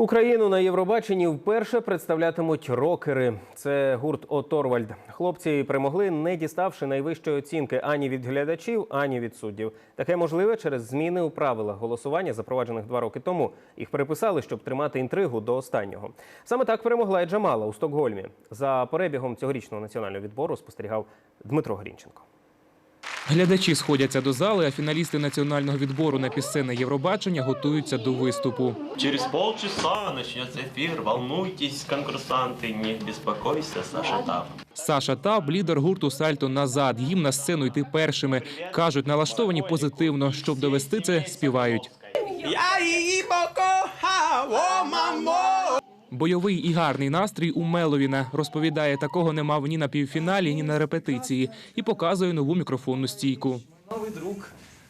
Україну на Євробаченні вперше представлятимуть рокери. Це гурт О Торвальд. Хлопці перемогли, не діставши найвищої оцінки ані від глядачів, ані від суддів. Таке можливе через зміни у правилах голосування, запроваджених два роки тому. Їх переписали, щоб тримати інтригу до останнього. Саме так перемогла і Джамала у Стокгольмі. За перебігом цьогорічного національного відбору спостерігав Дмитро Грінченко. Глядачі сходяться до зали, а фіналісти національного відбору на пісенне Євробачення готуються до виступу. Через полчаса начнется эфир. Волнуйтесь, конкурсанты, не беспокойся, Саша Тап. Саша Таб, лідер гурту Сальто назад. Їм на сцену йти першими. кажуть, налаштовані позитивно. Щоб довести це, співають. Я її покохав, о мамо! Бойовий і гарний настрій у Меловіна розповідає, такого не мав ні на півфіналі, ні на репетиції, і показує нову мікрофонну стійку. Новый друг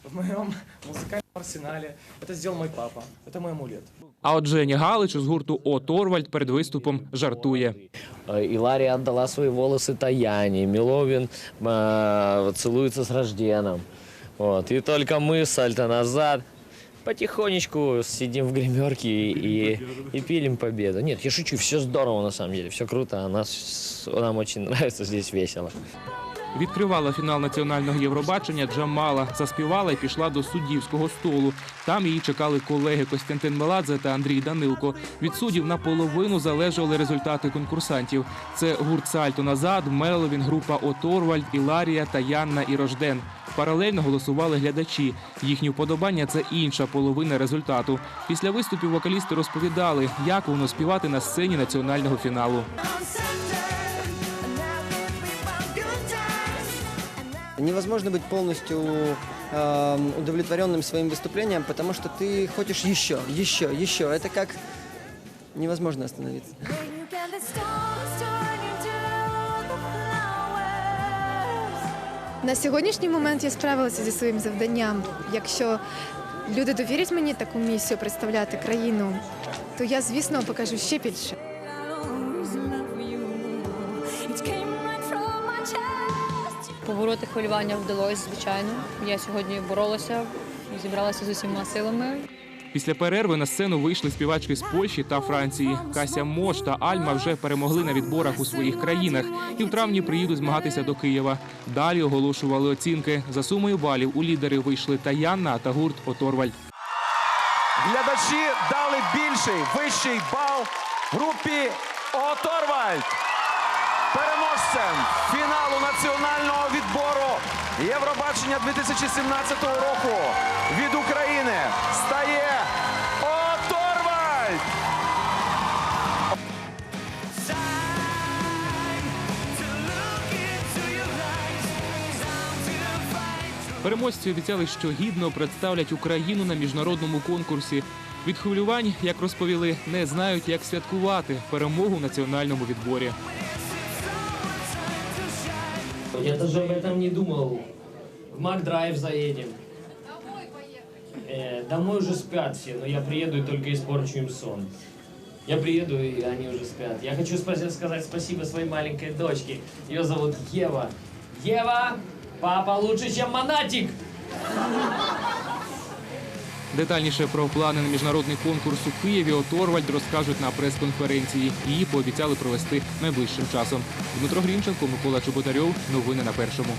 в моем музыкальном арсенале. Это сделал мой папа. Это мой амулет. А от Женя Галич з гурту О Торвальд перед виступом жартує. Э, Илария отдала свои волосы Таяне, Миловин э, целуется с Рожденом. Вот. И только мы с Сальто назад потихонечку сидим в гримерке и, и пилим победу. Нет, я шучу, все здорово на самом деле, все круто, нас, нам очень нравится, здесь весело. Відкривала фінал національного Євробачення Джамала, заспівала і пішла до суддівського столу. Там її чекали колеги Костянтин Меладзе та Андрій Данилко. Від суддів наполовину залежали результати конкурсантів. Це гурт Сальто назад, Меловін, група Оторвальд, Іларія та Янна і Рожден. Паралельно голосували глядачі. Їхні вподобання це інша половина результату. Після виступів вокалісти розповідали, як воно співати на сцені національного фіналу. Невозможно быть полностью э, удовлетворенным своим выступлением, потому что ты хочешь еще, еще, еще. Это как невозможно остановиться. На сьогоднішній момент я справилася зі своїм завданням. Якщо люди довірять мені таку місію представляти країну, то я, звісно, покажу ще більше. Побороти хвилювання вдалося, звичайно. Я сьогодні боролася, зібралася з усіма силами. Після перерви на сцену вийшли співачки з Польщі та Франції. Кася Мош та Альма вже перемогли на відборах у своїх країнах і в травні приїдуть змагатися до Києва. Далі оголошували оцінки. За сумою балів у лідери вийшли Таянна та гурт Оторвальд. Глядачі дали більший, вищий бал групі Оторвальд. Переможцем фіналу національного відбору Євробачення 2017 року від України Переможці обіцяли, що гідно представлять Україну на міжнародному конкурсі. Від хвилювань, як розповіли, не знають, як святкувати перемогу в національному відборі. Я даже об этом не думал. В Макдрайв заедем. Домой поехали. домой уже спят все, но я приеду и только испорчу им сон. Я приеду, и они уже спят. Я хочу спа- сказать спасибо своей маленькой дочке. Ее зовут Ева. Ева, папа лучше, чем Монатик! Детальніше про плани на міжнародний конкурс у Києві Оторвальд розкажуть на прес-конференції. Її пообіцяли провести найближчим часом. Дмитро Грінченко, Микола Чеботарьов. Новини на першому.